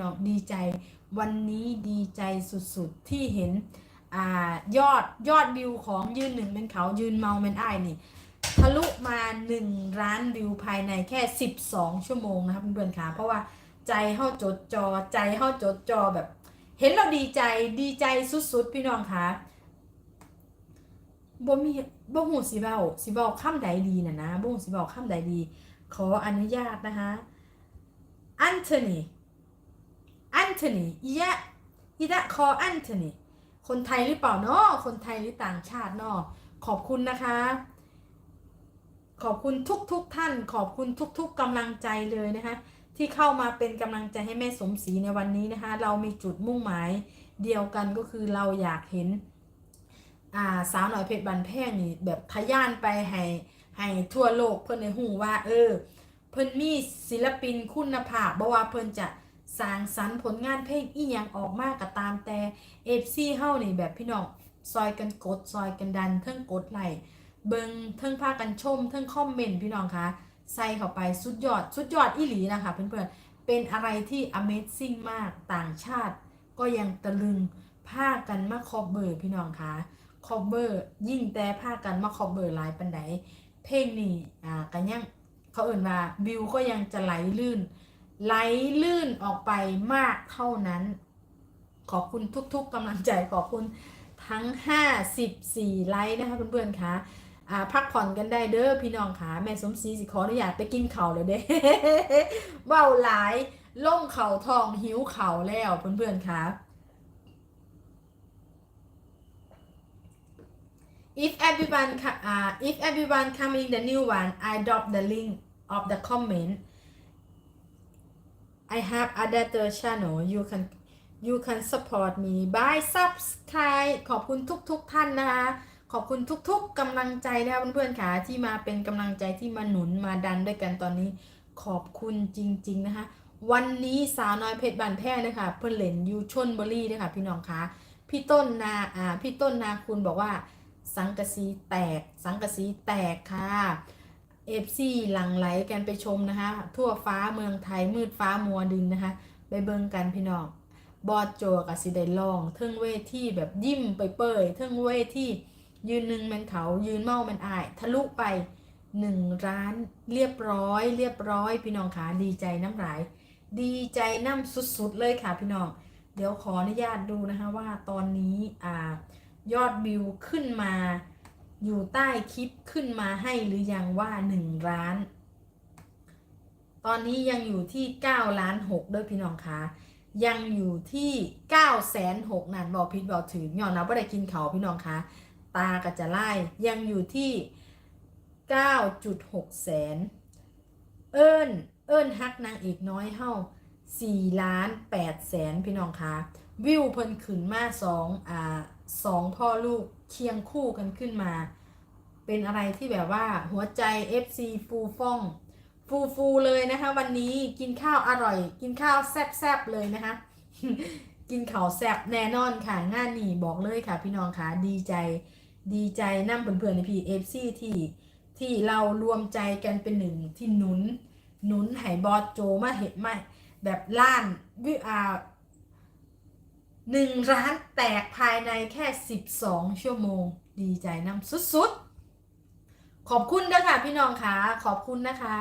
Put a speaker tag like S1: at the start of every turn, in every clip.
S1: น้องดีใจ วันนี้ดีใจสุดๆที่เห็นอ่ายอดยอดวิวของยืนหนึ่งเป็นเขายืนเมาเป็นไอ้นี่ทะลุมา1ล้านวิวภายในแค่ 12 ชั่วโมงนะครับเพื่อนๆค่ะเพราะว่าใจเฮาจดจอใจเฮาจดจอแบบ เห็นเราดีใจดีใจสุดๆ พี่น้องค่ะบ่มีบ่หูสิเว้าสิเว้าคำใดดีน่ะนะบ่หูสิเว้าคำใดดี ขออนุญาตนะคะอันโทนี อันโทนีอียะอียะคออันโทนีคนไทยหรือเปล่าเนาะคนไทยหรือต่างชาติเนาะขอบคุณนะคะ ขอบคุณทุกๆทท่าน ขอบคุณทุก ๆกำลังใจเลยนะคะ ที่เข้ามาเป็นกำลังใจให้แม่สมศรีในวันนี้นะคะ เรามีจุดมุ่งหมายเดียวกันก็คือเราอยากเห็นอ่าสาวหน่อยเพชรบันแพงนี่แบบทะยานไปให้ให้ทั่วโลกเพื่อนในหูว่า เออ เพิ่อนมีศิลปินคุณภาพบ่ว่าเพิ่อนจะ สร้างสรรค์ผลงานเพลงอีหยังออกมากก็ตามแต่ FC เฮานี่แบบพี่น้องซอยกันกดซอยกันดันเทิงกดไหลเบิงเทิงพากันชมเทิงคอมเมนต์พี่น้องคะใส่เข้าไปสุดยอดสุดยอดอีหลีนะคะเพื่อนๆเป็นอะไรที่ Amazing มากต่างชาติ ก็ยังตะลึงพากันมาคอบเบอร์พี่น้องคะคอบเบอร์ยิ่งแต่พากันมาคอบเบอร์หลายปันไดเพลงนี้อ่ากันยังเขาเอ่นว่าวิวก็ยังจะไหลลื่น ไหลลื่นออกไปมากเท่านั้น ขอบคุณทุกๆกำลังใจขอบคุณทั้ง 54 ไลค์นะคะเพื่อนๆคะอ่าพักผ่อนกันได้เด้อพี่น้องค่ะแม่สมศรีสิขออนุญาตไปกินเข้าเลยเด้เบ้าหลายล่งเข่าทองหิวเข่าแล้วเพื่อนๆค่ะ if everyone uh, if everyone coming the new one I drop the link of the comment I have other channel you can you can support me by subscribe ขอบคุณทุกๆทท่านนะคะ ขอบคุณทุก ๆกำลังใจนะคะเพื่อนๆค่ะที่มาเป็นกำลังใจที่มาหนุนมาดันด้วยกันตอนนี้ ขอบคุณจริง ๆ นะคะ วันนี้สาวน้อยเพชรบานแพร่นะคะเพื่อนเหลนยูชนบุรีด้วยค่ะพี่น้องคะพี่ต้นนาอ่าพี่ต้นนาคุณบอกว่า สังกะสีแตก สังกะสีแตกค่ะ เอฟซีหลังไหลกันไปชมนะคะ ทั่วฟ้าเมืองไทยมืดฟ้ามัวดินนะคะ ไปเบิ่งกันพี่น้องบอดโจกับสิได้ลองเทิงเวที่แบบยิ้มไปเปยเทิงเวที่ยืนหนึ่งมันเขายืนเมามันอาย ทะลุไปหนึ่งร้านเรียบร้อย เรียบร้อย พี่น้องขาดีใจน้ำลาย ดีใจน้ำสุดๆเลยค่ะพี่น้อง เดี๋ยวขออนุญาตดูนะคะว่าตอนนี้อ่ายอดวิวขึ้นมา อยู่ใต้คลิปขึ้นมาให้หรือยังว่า1ล้าน ตอนนี้ยังอยู่ที่9ล้าน6ด้วยพี่น้องคะยังอยู่ที่9แสน6นั่นบอกผิดบอกถึงย้อนนะว่าได้กินเขาพี่น้องคะตาก็จะไล่ยังอยู่ที่9.6แสน เอิญเอิญฮักนางเอกน้อยเฮา4ล้าน8แสนพี่น้องคะวิวเพิ่นขึ้นมา2อ่าสองพ่อลูก เคียงคู่กันขึ้นมา เป็นอะไรที่แบบว่าหัวใจ FC ฟูฟ่อง ฟูฟูเลยนะคะ วันนี้กินข้าวอร่อย กินข้าวแซ่บๆเลยนะคะ กินข้าวแซ่บแน่นอนค่ะงานนี้บอกเลยค่ะ พี่น้องค่ะดีใจดีใจนั่เพื่อนๆในพีเอฟซีที่ที่เรารวมใจกันเป็นหนึ่งที่หนุนหนุนให้บอสโจมาเห็นมาแบบล้านวิอา หนึ่งร้านแตกภายในแค่ 12 ชั่วโมง ดีใจน้ำสุดๆ ขอบคุณนะคะพี่น้องค่ะขอบคุณนะคะ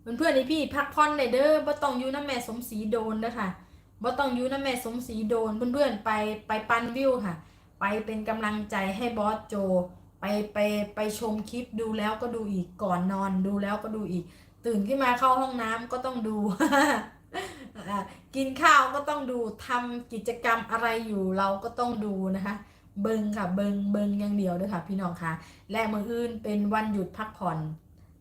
S1: เพื่อนๆนี่พี่พักผ่อนในเด้อบ่ต้องอยู่น้ำแม่สมศรีโดนนะคะบ่ต้องอยู่น้ำแม่สมศรีโดนเพื่อนๆไปไปปันวิวค่ะ ไปเป็นกำลังใจให้บอสโจ ไปไปไปชมคลิปดูแล้วก็ดูอีกก่อนนอนดูแล้วก็ดูอีก ตื่นขึ้นมาเข้าห้องน้ำก็ต้องดู กินข้าวก็ต้องดูทำกิจกรรมอะไรอยู่เราก็ต้องดูนะคะ เบิงค่ะเบิงเบิงอย่างเดียวด้วยค่ะ พี่น้องค่ะ และมืออื่นเป็นวันหยุดพักผ่อน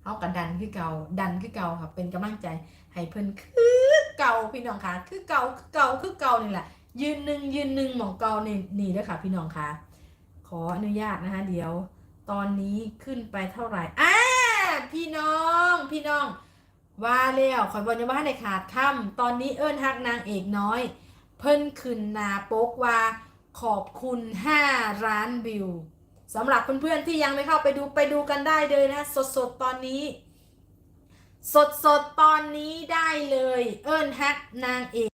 S1: เขากับดันคือเก่าดันคือเก่าค่ะเป็นกำลังใจให้เพิ่นคือเก่าพี่น้องค่ะ คือเก่าคือเก่าคือเก่านี่แหละยืนหนึ่งยืนหนึ่งหมองเก่านี่นี่ด้วยค่ะ พี่น้องค่ะ ขออนุญาตนะคะ เดี๋ยว ตอนนี้ขึ้นไปเท่าไหร่อ่าพี่น้องพี่น้อง ว่าแล้วขอยบอกยังว่าในขาดค่ำตอนนี้เอิ้นฮักนางเอกน้อย เพิ่นขึ้นนาโปกว่าขอบคุณ 5 ล้านวิวสำหรับเพื่อนๆที่ยังไม่เข้าไปดูไปดูกันได้เลยนะ สดๆตอนนี้ สดๆตอนนี้ได้เลย เอิ้นฮักนางเอก